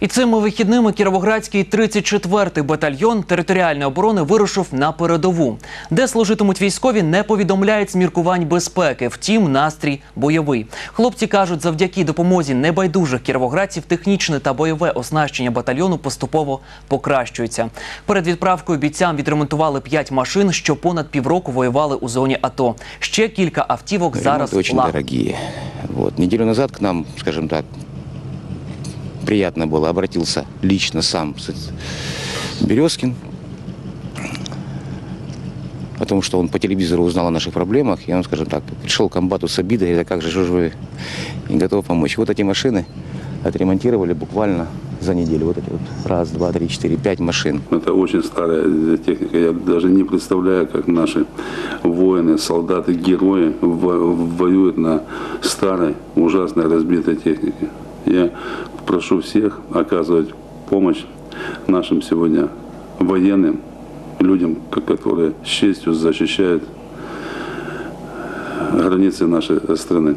І цими вихідними Кіровоградський 34-й батальйон територіальної оборони вирушив на передову, де служитимуть військові, не повідомляють з міркувань безпеки. Втім, настрій бойовий. Хлопці кажуть, завдяки допомозі небайдужих кіровоградців технічне та бойове оснащення батальйону поступово покращується. Перед відправкою бійцям відремонтували 5 машин, що понад півроку воювали у зоні АТО. Ще кілька автівок зараз очень ла- дорогие. Вот. Неделю назад к нам, скажем так, приятно было, обратился лично сам Березкин о том, что он по телевизору узнал о наших проблемах, и он, скажем так, пришел к комбату с обидой, «А как же, что же вы и готов помочь. Вот эти машины отремонтировали буквально за неделю. Вот эти вот раз, два, три, четыре, пять машин. Это очень старая техника. Я даже не представляю, как наши воины, солдаты, герои во- воюют на старой, ужасной, разбитой технике. Я прошу всех оказывать помощь нашим сегодня военным, людям, ко- которые с честью защищают границы нашей страны.